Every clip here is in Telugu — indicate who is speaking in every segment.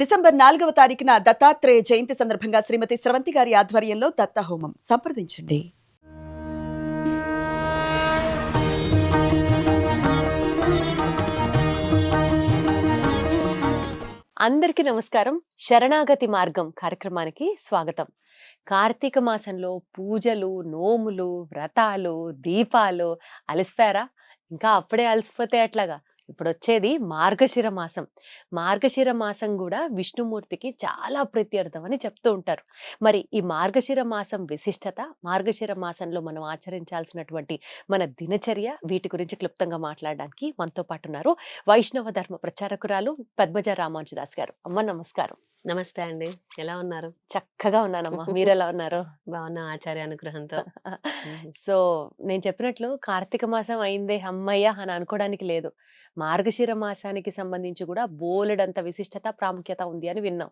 Speaker 1: డిసెంబర్ నాలుగవ తారీఖున దత్తాత్రేయ జయంతి సందర్భంగా శ్రీమతి స్రవంతి గారి ఆధ్వర్యంలో దత్త హోమం సంప్రదించండి.
Speaker 2: అందరికీ నమస్కారం. శరణాగతి మార్గం కార్యక్రమానికి స్వాగతం. కార్తీక మాసంలో పూజలు నోములు వ్రతాలు దీపాలు అలసిపోయారా? ఇంకా అప్పుడే అలసిపోతే అట్లాగా ఇప్పుడు వచ్చేది మార్గశిర మాసం. మార్గశిర మాసం కూడా విష్ణుమూర్తికి చాలా ప్రత్యర్థం అని చెప్తూ ఉంటారు. మరి ఈ మార్గశిర మాసం విశిష్టత మార్గశిర మాసంలో మనం ఆచరించాల్సినటువంటి మన దినచర్య వీటి గురించి క్లుప్తంగా మాట్లాడడానికి మనతో పాటు ఉన్నారు వైష్ణవ ధర్మ ప్రచారకురాలు పద్మజ రామానుజదాస్ గారు. అమ్మ నమస్కారం.
Speaker 3: నమస్తే అండి. ఎలా ఉన్నారు?
Speaker 2: చక్కగా ఉన్నానమ్మా. మీరెలా ఉన్నారు?
Speaker 3: బాగున్నా ఆచార్య అనుగ్రహంతో.
Speaker 2: సో నేను చెప్పినట్లు కార్తీక మాసం అయిందే అమ్మయ్య అని అనుకోవడానికి లేదు. మార్గశిర మాసానికి సంబంధించి కూడా బోలెడంత విశిష్టత ప్రాముఖ్యత ఉంది అని విన్నాం.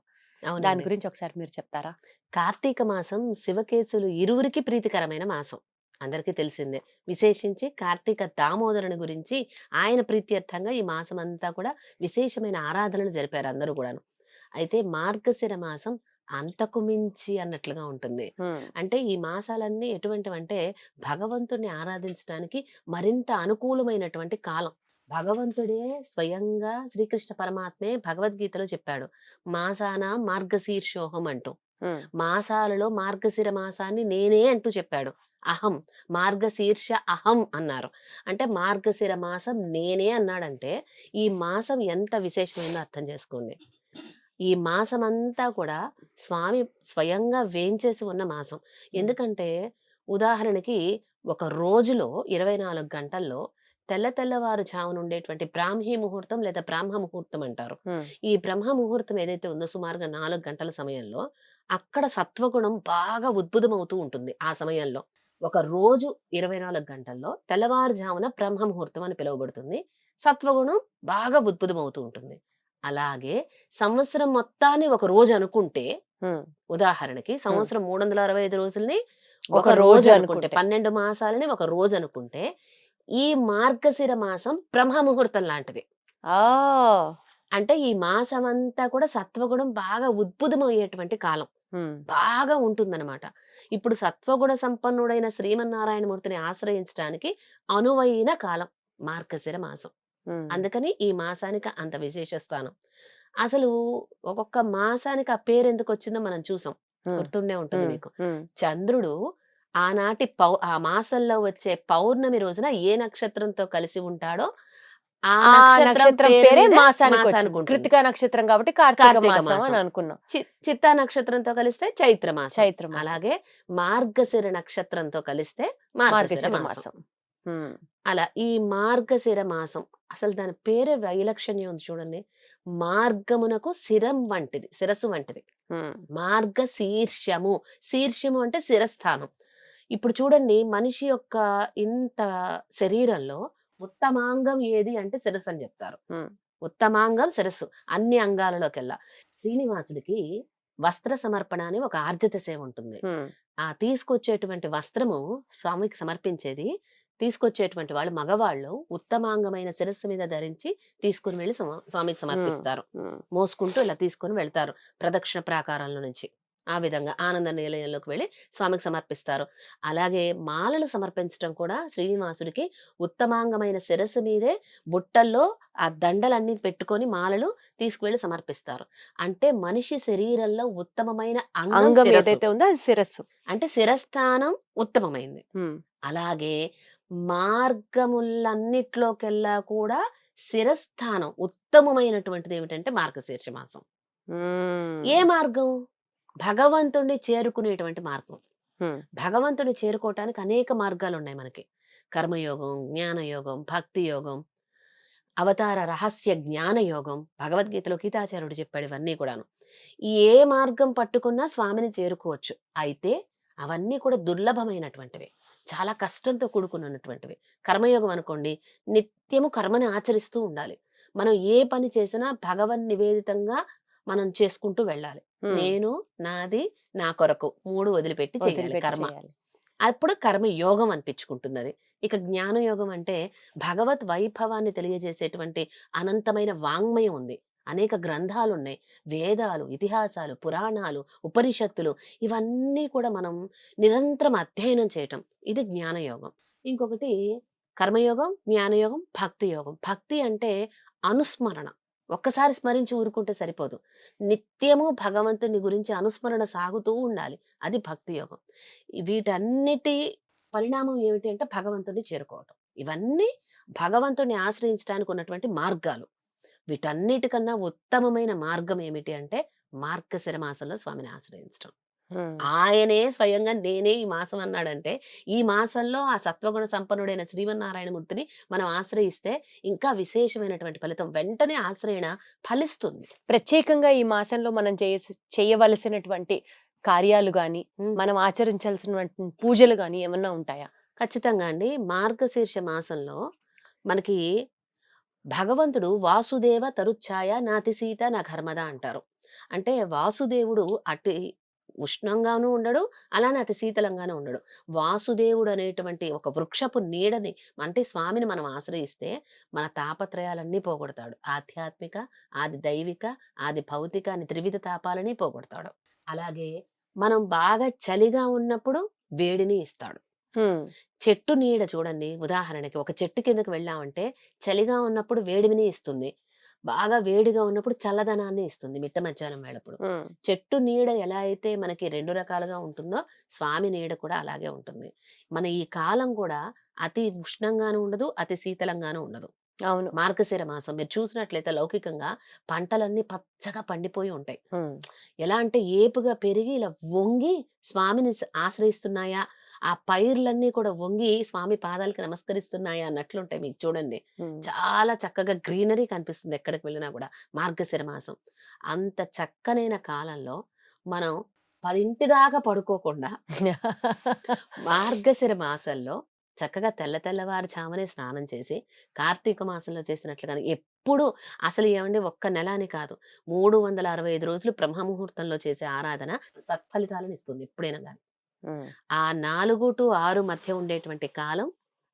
Speaker 2: దాని. గురించి ఒకసారి మీరు చెప్తారా?
Speaker 3: కార్తీక మాసం శివకేశులు ఇరువురికి ప్రీతికరమైన మాసం. అందరికీ తెలిసిందే. విశేషించి కార్తీక దామోదరుని గురించి ఆయన ప్రీత్యర్థంగా ఈ మాసం అంతా కూడా విశేషమైన ఆరాధనలు జరిపారు అందరూ కూడాను. అయితే మార్గశిర మాసం అంతకు మించి అన్నట్లుగా ఉంటుంది. అంటే ఈ మాసాలన్నీ ఎటువంటివంటే భగవంతుడిని ఆరాధించడానికి మరింత అనుకూలమైనటువంటి కాలం. భగవంతుడే స్వయంగా శ్రీకృష్ణ పరమాత్మే భగవద్గీతలో చెప్పాడు. మాసాన మార్గశీర్షోహం అంటూ. మాసాలలో మార్గశిర మాసాన్ని నేనే అంటూ చెప్పాడు. అహం మార్గశీర్ష అహం అన్నారు. అంటే మార్గశిర మాసం నేనే అన్నాడంటే ఈ మాసం ఎంత విశేషమైందో అర్థం చేసుకోండి. ఈ మాసం అంతా కూడా స్వామి స్వయంగా వేంచేసి ఉన్న మాసం. ఎందుకంటే ఉదాహరణకి ఒక రోజులో ఇరవై నాలుగు గంటల్లో తెల్ల తెల్లవారు చావున ఉండేటువంటి బ్రాహ్మీ ముహూర్తం లేదా బ్రహ్మ ముహూర్తం అంటారు. ఈ బ్రహ్మ ముహూర్తం ఏదైతే ఉందో సుమారుగా నాలుగు గంటల సమయంలో అక్కడ సత్వగుణం బాగా ఉద్భుతమవుతూ ఉంటుంది ఆ సమయంలో. ఒక రోజు ఇరవై నాలుగు గంటల్లో తెల్లవారుజామున బ్రహ్మ ముహూర్తం అని పిలువబడుతుంది. సత్వగుణం బాగా ఉద్భుతమవుతూ ఉంటుంది. అలాగే సంవత్సరం మొత్తాన్ని ఒక రోజు అనుకుంటే ఉదాహరణకి సంవత్సరం మూడు వందల అరవై ఐదు రోజుల్ని ఒక రోజు అనుకుంటే. పన్నెండు మాసాలని ఒక రోజు అనుకుంటే ఈ మార్గశిర మాసం బ్రహ్మ ముహూర్తం లాంటిది.
Speaker 2: ఆ!
Speaker 3: అంటే ఈ మాసం అంతా కూడా సత్వగుణం బాగా ఉద్భుతమయ్యేటువంటి కాలం. బాగా ఉంటుందన్నమాట. ఇప్పుడు సత్వగుణ సంపన్నుడైన శ్రీమన్నారాయణమూర్తిని ఆశ్రయించడానికి అనువైన కాలం మార్గశిర మాసం. అందుకని ఈ మాసానికి అంత విశేష స్థానం అసలు ఒక్కొక్క మాసానికి ఆ పేరు ఎందుకు వచ్చిందో మనం చూసాం. గుర్తుండే ఉంటుంది మీకు. చంద్రుడు ఆనాటి పౌ ఆ మాసంలో వచ్చే పౌర్ణమి రోజున ఏ నక్షత్రంతో కలిసి ఉంటాడో ఆ నక్షత్రం పేరు
Speaker 2: మాసానికి. కృతికా నక్షత్రం కాబట్టి కార్తీక మాసం
Speaker 3: మాసం.
Speaker 2: అని అనుకున్నాం.
Speaker 3: చిత్తా నక్షత్రంతో కలిస్తే చైత్ర మాసం.
Speaker 2: చైత్ర.
Speaker 3: అలాగే మార్గశిర నక్షత్రంతో కలిస్తే మార్గశిర మాసం. అలా ఈ మార్గశిర మాసం అసలు దాని పేరే వైలక్షణ్యం ఉంది చూడండి. మార్గమునకు శిరం వంటిది శిరస్సు వంటిది. మార్గ శీర్షము శీర్షము అంటే శిరస్థానం. ఇప్పుడు చూడండి మనిషి యొక్క ఇంత శరీరంలో ఉత్తమాంగం ఏది అంటే శిరస్సు అని చెప్తారు. ఉత్తమాంగం శిరస్సు అన్ని అంగాలలోకెల్లా. శ్రీనివాసుడికి వస్త్ర సమర్పణ అని ఒక ఆర్జిత సేవ ఉంటుంది. ఆ తీసుకొచ్చేటువంటి వస్త్రము స్వామికి సమర్పించేది తీసుకొచ్చేటువంటి వాళ్ళు మగవాళ్ళు ఉత్తమాంగమైన శిరస్సు మీద ధరించి తీసుకుని వెళ్ళి స్వా- స్వామికి సమర్పిస్తారు. మోసుకుంటూ ఇలా తీసుకొని వెళ్తారు ప్రదక్షిణ ప్రాకారాల నుంచి. ఆ విధంగా ఆనంద నిలయంలోకి వెళ్ళి స్వామికి సమర్పిస్తారు. అలాగే మాలలు సమర్పించడం కూడా శ్రీనివాసుడికి ఉత్తమాంగమైన శిరస్సు మీదే బుట్టల్లో ఆ దండలన్నీ పెట్టుకొని మాలలు తీసుకువెళ్ళి సమర్పిస్తారు. అంటే మనిషి శరీరంలో ఉత్తమమైన అంగం.
Speaker 2: ఏదైతే ఉందో అది శిరస్సు.
Speaker 3: అంటే శిరస్థానం ఉత్తమమైంది. అలాగే మార్గములన్నిట్లోకెల్లా కూడా శిరస్థానం ఉత్తమమైనటువంటిది ఏమిటంటే మార్గశీర్ష మాసం. ఏ మార్గం? భగవంతుణ్ణి చేరుకునేటువంటి మార్గం. భగవంతుని చేరుకోవటానికి అనేక మార్గాలు ఉన్నాయి మనకి. కర్మయోగం జ్ఞానయోగం భక్తి యోగం అవతార రహస్య జ్ఞాన యోగం భగవద్గీతలో గీతాచార్యుడు చెప్పాడు ఇవన్నీ కూడాను. ఈ ఏ మార్గం పట్టుకున్నా స్వామిని చేరుకోవచ్చు. అయితే అవన్నీ కూడా దుర్లభమైనటువంటివి. చాలా కష్టంతో కూడుకున్నటువంటివి. కర్మయోగం అనుకోండి నిత్యము కర్మని ఆచరిస్తూ ఉండాలి. మనం ఏ పని చేసినా భగవన్ నివేదితంగా మనం చేసుకుంటూ వెళ్ళాలి. నేను నాది నా కొరకు మూడు వదిలిపెట్టి చేయాలి కర్మ. అప్పుడు కర్మ యోగం అనిపించుకుంటుంది అది ఇక జ్ఞాన యోగం అంటే భగవత్ వైభవాన్ని తెలియజేసేటువంటి అనంతమైన వాంగ్మయం ఉంది. అనేక గ్రంథాలు ఉన్నాయి వేదాలు ఇతిహాసాలు పురాణాలు ఉపనిషత్తులు ఇవన్నీ కూడా మనం నిరంతరం అధ్యయనం చేయటం. ఇది జ్ఞానయోగం. ఇంకొకటి కర్మయోగం జ్ఞానయోగం భక్తి యోగం భక్తి అంటే అనుస్మరణ. ఒక్కసారి స్మరించి ఊరుకుంటే సరిపోదు. నిత్యము భగవంతుని గురించి అనుస్మరణ సాగుతూ ఉండాలి. అది భక్తి యోగం వీటన్నిటి పరిణామం ఏమిటి అంటే భగవంతుడిని చేరుకోవటం. ఇవన్నీ భగవంతుడిని ఆశ్రయించడానికి ఉన్నటువంటి మార్గాలు. వీటన్నిటికన్నా ఉత్తమమైన మార్గం ఏమిటి అంటే మార్గశిర మాసంలో స్వామిని ఆశ్రయించడం. ఆయనే స్వయంగా నేనే ఈ మాసం అన్నాడంటే ఈ మాసంలో ఆ సత్వగుణ సంపన్నుడైన శ్రీమన్నారాయణమూర్తిని మనం ఆశ్రయిస్తే ఇంకా విశేషమైనటువంటి ఫలితం వెంటనే ఆశ్రయణ ఫలిస్తుంది
Speaker 2: ప్రత్యేకంగా ఈ మాసంలో మనం చేయ చేయవలసినటువంటి కార్యాలు
Speaker 3: ఉమ్.
Speaker 2: మనం ఆచరించాల్సినటువంటి పూజలు గాని ఏమన్నా ఉంటాయా
Speaker 3: ఖచ్చితంగా అండి మార్గశీర్ష మాసంలో మనకి భగవంతుడు వాసుదేవ తరుఛాయ నాతి సీత నా ఘర్మద అంటారు. అంటే వాసుదేవుడు అటు ఉష్ణంగానూ ఉండడు అలానే అతి శీతలంగానూ ఉండడు. వాసుదేవుడు అనేటువంటి ఒక వృక్షపు నీడని అంటే స్వామిని మనం ఆశ్రయిస్తే మన తాపత్రయాలన్నీ పోగొడతాడు. ఆధ్యాత్మిక ఆది దైవిక ఆది భౌతిక అని త్రివిధ తాపాలని పోగొడతాడు. అలాగే మనం బాగా చలిగా ఉన్నప్పుడు వేడిని ఇస్తాడు. చెట్టు నీడ చూడండి. ఉదాహరణకి ఒక చెట్టు కిందకి వెళ్ళామంటే చలిగా ఉన్నప్పుడు వేడిమిని ఇస్తుంది. బాగా వేడిగా ఉన్నప్పుడు చల్లదనాన్ని ఇస్తుంది మిట్ట మధ్యాహ్నం వేళప్పుడు.
Speaker 2: ఉమ్.
Speaker 3: చెట్టు నీడ ఎలా అయితే మనకి రెండు రకాలుగా ఉంటుందో స్వామి నీడ కూడా అలాగే ఉంటుంది. మన ఈ కాలం కూడా అతి ఉష్ణంగాను ఉండదు అతి శీతలంగాను ఉండదు.
Speaker 2: అవును.
Speaker 3: మార్గశిర మాసం మీరు చూసినట్లయితే లౌకికంగా పంటలన్నీ పచ్చగా పండిపోయి ఉంటాయి. ఎలా అంటే ఏపుగా పెరిగి ఇలా వంగి స్వామిని ఆశ్రయిస్తున్నాయా? ఆ పైర్లన్నీ కూడా వంగి స్వామి పాదాలకి నమస్కరిస్తున్నాయా అన్నట్లుంటాయి మీకు చూడండి. చాలా చక్కగా గ్రీనరీ కనిపిస్తుంది ఎక్కడికి వెళ్ళినా కూడా మార్గశిర మాసం అంత చక్కనైన కాలంలో మనం పదింటి దాకా పడుకోకుండా మార్గశిర మాసంలో చక్కగా తెల్ల తెల్లవారు చామనే స్నానం చేసి కార్తీక మాసంలో చేసినట్లుగానే ఎప్పుడు అసలు ఏమండి ఒక్క నెల అని కాదు మూడు వందల అరవై ఐదు రోజులు బ్రహ్మముహూర్తంలో చేసే ఆరాధన సత్ఫలితాలను ఇస్తుంది ఎప్పుడైనా కానీ. ఆ నాలుగు టు ఆరు మధ్య ఉండేటువంటి కాలం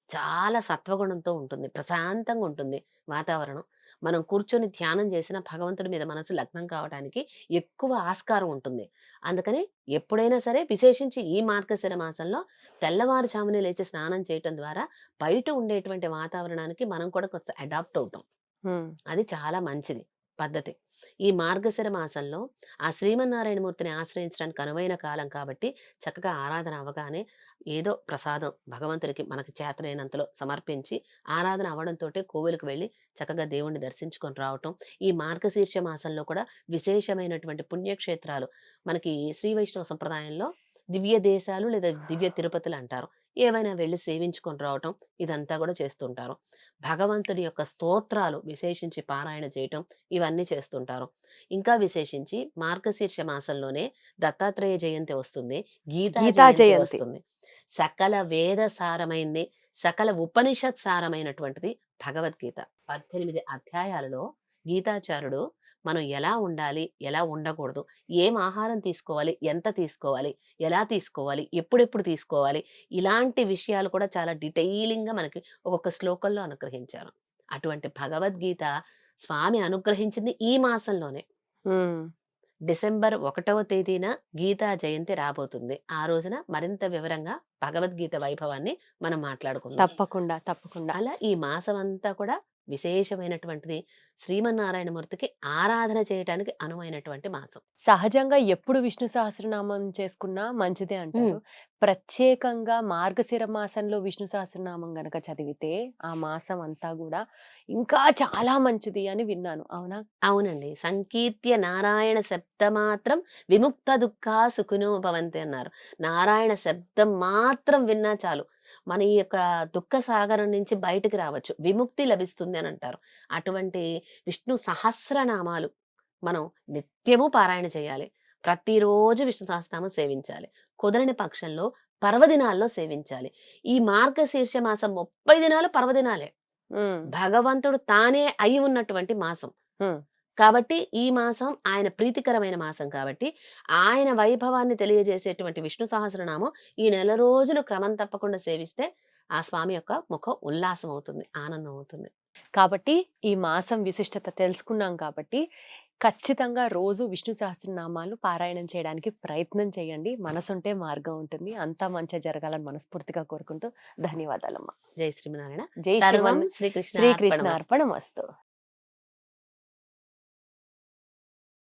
Speaker 3: చాలా సత్వగుణంతో ఉంటుంది. ప్రశాంతంగా ఉంటుంది వాతావరణం. మనం కూర్చొని ధ్యానం చేసిన భగవంతుడి మీద మనసు లగ్నం కావడానికి ఎక్కువ ఆస్కారం ఉంటుంది. అందుకని ఎప్పుడైనా సరే విశేషించి ఈ మార్గశిర మాసంలో తెల్లవారుజామునే లేచి స్నానం చేయటం ద్వారా బయట ఉండేటువంటి వాతావరణానికి మనం కూడా కొంచెం అడాప్ట్ అవుతాం. అది చాలా మంచిది. పద్ధతి. ఈ మార్గశిర మాసంలో ఆ శ్రీమన్నారాయణమూర్తిని ఆశ్రయించడానికి అనువైన కాలం కాబట్టి చక్కగా ఆరాధన అవగానే ఏదో ప్రసాదం భగవంతుడికి మనకి చేతనైనంతలో సమర్పించి ఆరాధన అవడంతో కోవిలకు వెళ్ళి చక్కగా దేవుణ్ణి దర్శించుకొని రావటం. ఈ మార్గశీర్ష మాసంలో కూడా విశేషమైనటువంటి పుణ్యక్షేత్రాలు మనకి శ్రీ వైష్ణవ సంప్రదాయంలో దివ్య దేశాలు లేదా దివ్య తిరుపతులు అంటారు. ఏవైనా వెళ్ళి సేవించుకొని రావటం ఇదంతా కూడా చేస్తుంటారు. భగవంతుడి యొక్క స్తోత్రాలు విశేషించి పారాయణ చేయటం ఇవన్నీ చేస్తుంటారు. ఇంకా విశేషించి మార్గశీర్ష మాసంలోనే దత్తాత్రేయ జయంతి వస్తుంది. గీతా జయంతి. వస్తుంది. సకల వేద సారమైంది సకల ఉపనిషత్ సారమైనటువంటిది భగవద్గీత. పద్దెనిమిది అధ్యాయాలలో గీతాచారుడు మనం ఎలా ఉండాలి ఎలా ఉండకూడదు ఏం ఆహారం తీసుకోవాలి ఎంత తీసుకోవాలి ఎలా తీసుకోవాలి ఎప్పుడెప్పుడు తీసుకోవాలి ఇలాంటి విషయాలు కూడా చాలా డీటెయిలింగ్గా మనకి ఒక్కొక్క శ్లోకంలో అనుగ్రహించారు. అటువంటి భగవద్గీత స్వామి అనుగ్రహించింది ఈ మాసంలోనే. డిసెంబర్ ఒకటవ తేదీన గీతా జయంతి రాబోతుంది. ఆ రోజున మరింత వివరంగా భగవద్గీత వైభవాన్ని మనం మాట్లాడుకుందాం.
Speaker 2: తప్పకుండా తప్పకుండా.
Speaker 3: అలా ఈ మాసం అంతా కూడా విశేషమైనటువంటిది శ్రీమన్నారాయణమూర్తికి ఆరాధన చేయటానికి అనువైనటువంటి మాసం.
Speaker 2: సహజంగా ఎప్పుడు విష్ణు సహస్రనామం చేసుకున్నా మంచిదే అంటారు. ప్రత్యేకంగా మార్గశిర మాసంలో విష్ణు సహస్రనామం గనక చదివితే ఆ మాసం అంతా కూడా ఇంకా చాలా మంచిది అని విన్నాను. అవునా?
Speaker 3: అవునండి. సంకీర్త్య నారాయణ శబ్దమాత్రం విముక్త దుఃఖ సుఖినో భవంతి అన్నారు. నారాయణ శబ్దం మాత్రం విన్నా చాలు. మన ఈ యొక్క దుఃఖ సాగరం నుంచి బయటికి రావచ్చు. విముక్తి లభిస్తుంది అని అంటారు. అటువంటి విష్ణు సహస్రనామాలు మనం నిత్యము పారాయణ చేయాలి. ప్రతిరోజు విష్ణు సహస్రనామం సేవించాలి. కుదరని పక్షంలో పర్వదినాల్లో సేవించాలి. ఈ మార్గశీర్ష మాసం ముప్పై దినాలు పర్వదినాలే. భగవంతుడు తానే అయి ఉన్నటువంటి మాసం. కాబట్టి ఈ మాసం ఆయన ప్రీతికరమైన మాసం కాబట్టి ఆయన వైభవాన్ని తెలియజేసేటువంటి విష్ణు సహస్రనామం ఈ నెల రోజులు క్రమం తప్పకుండా సేవిస్తే ఆ స్వామి యొక్క ముఖం ఉల్లాసం అవుతుంది ఆనందం అవుతుంది
Speaker 2: కాబట్టి ఈ మాసం విశిష్టత తెలుసుకున్నాం కాబట్టి ఖచ్చితంగా రోజు విష్ణు సహస్రనామాలు పారాయణం చేయడానికి ప్రయత్నం చేయండి. మనసుంటే మార్గం ఉంటుంది. అంతా మంచి జరగాలని మనస్ఫూర్తిగా కోరుకుంటూ ధన్యవాదాలమ్మా.
Speaker 3: జై శ్రీమనారాయణ
Speaker 2: జై
Speaker 3: శ్రీకృష్ణ
Speaker 2: శ్రీకృష్ణ. అర్పణం వస్తు